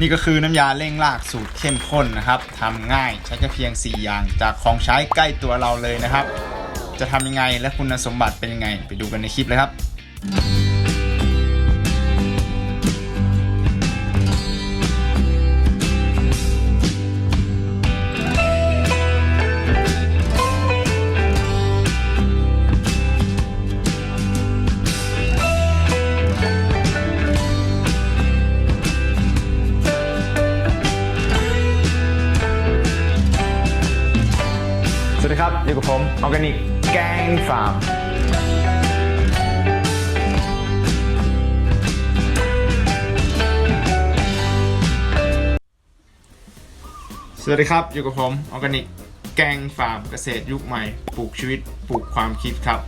นี่ก็คือน้ำยาเร่งรากสูตรเข้มข้นนะครับทำง่ายใช้แค่เพียง 4 อย่าง จากของใช้ใกล้ตัวเราเลยนะครับ จะทำยังไงและคุณสมบัติเป็นยังไง ไปดูกันในคลิปเลยครับ วัสดีครับ อยู่กับผมออร์แกนิกแกงฟาร์มสวัสดีครับ อยู่กับผมออร์แกนิกแกงฟาร์มเกษตรยุคใหม่ ปลูกชีวิตปลูกความคิดครับ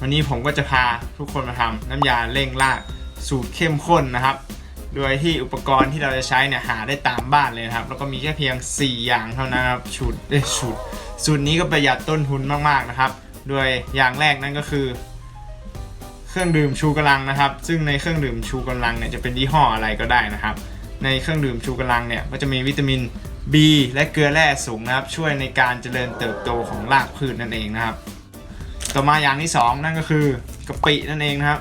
วันนี้ผมก็จะพาทุกคนมาทำน้ำยาเร่งรากสูตรเข้มข้นนะครับ โดยที่อุปกรณ์ที่เราจะใช้เนี่ยหาได้ตามบ้านเลยครับ แล้วก็มีแค่เพียง 4 อย่างเท่านั้นครับสูตรเอ้ยสูตรสูตรนี้ก็ประหยัดต้นทุนมากๆนะครับ โดยอย่างแรกนั่นก็คือ เครื่องดื่มชูกำลังนะครับ ซึ่งในเครื่องดื่มชูกำลังเนี่ยจะเป็นยี่ห้ออะไรก็ได้นะครับ ในเครื่องดื่มชูกำลังเนี่ยก็จะมีวิตามิน B และเกลือแร่สูงนะครับ ช่วยในการเจริญเติบโตของรากพืชนั่นเองนะครับ ต่อมาอย่างที่สองนั่นก็คือกะปินั่นเองนะครับ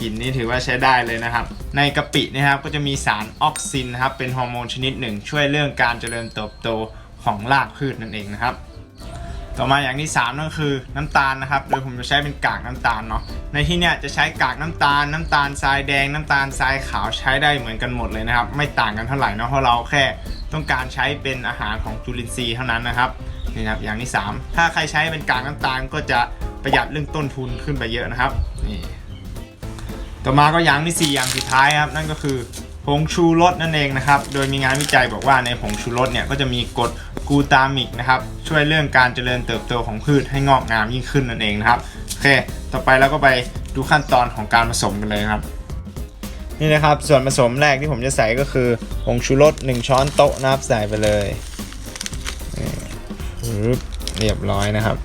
กลิ่นนี้ถือว่าใช้ได้เลยนะครับ ในกะปินะครับก็จะมีสารออกซินนะครับเป็นฮอร์โมนชนิดหนึ่ง ช่วยเรื่องการเจริญเติบโตของรากพืชนั่นเองนะครับ ต่อมาอย่างที่3นั่นก็คือน้ำตาลนะครับ โดยผมจะใช้เป็นกากน้ำตาลเนาะ ในที่เนี้ยจะใช้กากน้ำตาล น้ำตาลทรายแดง น้ำตาลทรายขาวใช้ได้เหมือนกันหมดเลยนะครับ ไม่ต่างกันเท่าไหร่เนาะเพราะเราแค่ต้องการใช้เป็นอาหารของจุลินทรีย์เท่านั้นนะครับนี่นะครับอย่างที่ 3 ถ้าใครใช้เป็นกากน้ำตาลก็จะประหยัดเรื่องต้นทุนขึ้นไปเยอะนะครับนี่ ต่อมาก็อย่างที่ 4 อย่างสุดท้ายครับ นั่นก็คือผงชูรสนั่นเองนะครับ โดยมีงานวิจัยบอกว่าในผงชูรสเนี่ยก็จะมีกรดกูตามิกนะครับช่วยเรื่องการเจริญเติบโตของพืชให้งอกงามยิ่งขึ้นนั่นเองนะครับโอเค ต่อไปเราก็ไปดูขั้นตอนของการผสมกันเลยครับ นี่นะครับส่วนผสมแรกที่ผมจะใส่ก็คือผงชูรส1ช้อนโต๊ะนะครับใส่ไปเลยเรียบร้อยนะครับ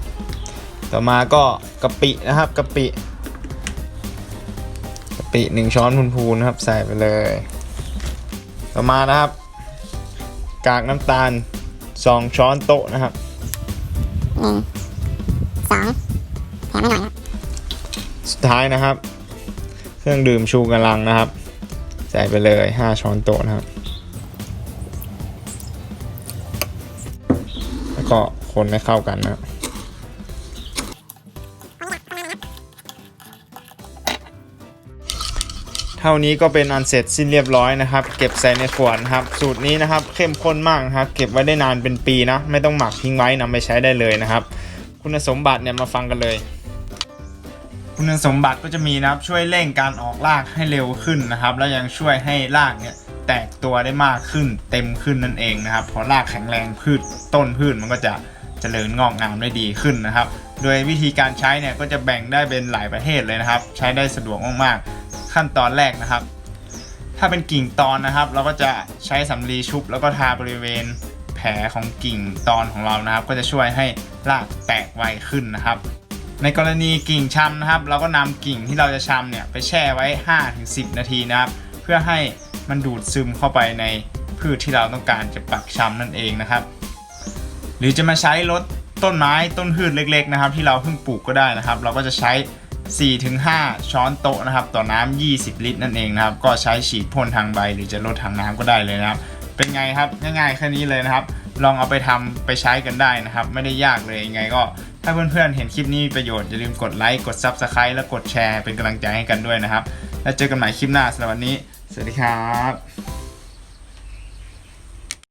ต่อมาก็กะปินะครับกะปิ กะปิหนึ่งช้อนพูนๆนะครับ ใส่ไปเลย ต่อมานะครับ กากน้ำตาลสองช้อนโต๊ะนะครับหนึ่งสองแถมให้หน่อยครับสุดท้ายนะครับ เครื่องดื่มชูกำลังนะครับ ใส่ไปเลยห้าช้อนโต๊ะนะครับ แล้วก็คนให้เข้ากันนะครับ เท่านี้ก็เป็นอันเสร็จสิ้นเรียบร้อยนะครับ เก็บใส่ในขวดครับ สูตรนี้นะครับเข้มข้นมากครับ เก็บไว้ได้นานเป็นปีนะ ไม่ต้องหมักทิ้งไว้นำไปใช้ได้เลยนะครับ คุณสมบัติเนี่ยมาฟังกันเลย คุณสมบัติก็จะมีนะครับช่วยเร่งการออกรากให้เร็วขึ้นนะครับ แล้วยังช่วยให้รากเนี่ยแตกตัวได้มากขึ้นเต็มขึ้นนั่นเองนะครับพอรากแข็งแรงพืชต้นพืชมันก็จะเจริญงอกงามได้ดีขึ้นนะครับ โดยวิธีการใช้เนี่ยก็จะแบ่งได้เป็นหลายประเภทเลยนะครับ ใช้ได้สะดวกมากๆ ขั้นตอนแรกนะครับ ถ้าเป็นกิ่งตอนนะครับ เราก็จะใช้สำลีชุบแล้วก็ทาบริเวณแผลของกิ่งตอนของเรานะครับ ก็จะช่วยให้รากแตกไวขึ้นนะครับ ในกรณีกิ่งชำนะครับ เราก็นำกิ่งที่เราจะชำเนี่ยไปแช่ไว้ 5-10 นาทีนะครับ เพื่อให้มันดูดซึมเข้าไปในพืชที่เราต้องการจะปักชำนั่นเองนะครับ หรือจะมาใช้ลดต้นไม้ต้นพืชเล็ก ๆ นะครับ ที่เราเพิ่งปลูกก็ได้นะครับ เราก็จะใช้ 4-5 ช้อนโต๊ะนะครับ ต่อน้ำ20 ลิตรนั่นเองนะครับ ก็ใช้ฉีดพ่นทางใบหรือจะลดทางน้ำก็ได้เลยนะครับ เป็นไงครับง่ายๆแค่นี้เลยนะครับ ลองเอาไปทำไปใช้กันได้นะครับ ไม่ได้ยากเลยยังไงก็ถ้าเพื่อนๆเห็นคลิปนี้มีประโยชน์อย่าลืมกดไลค์กด Subscribe และกดแชร์เป็นกำลังใจให้กันด้วยนะครับ แล้วเจอกันใหม่คลิปหน้าสำหรับวันนี้ สวัสดีครับ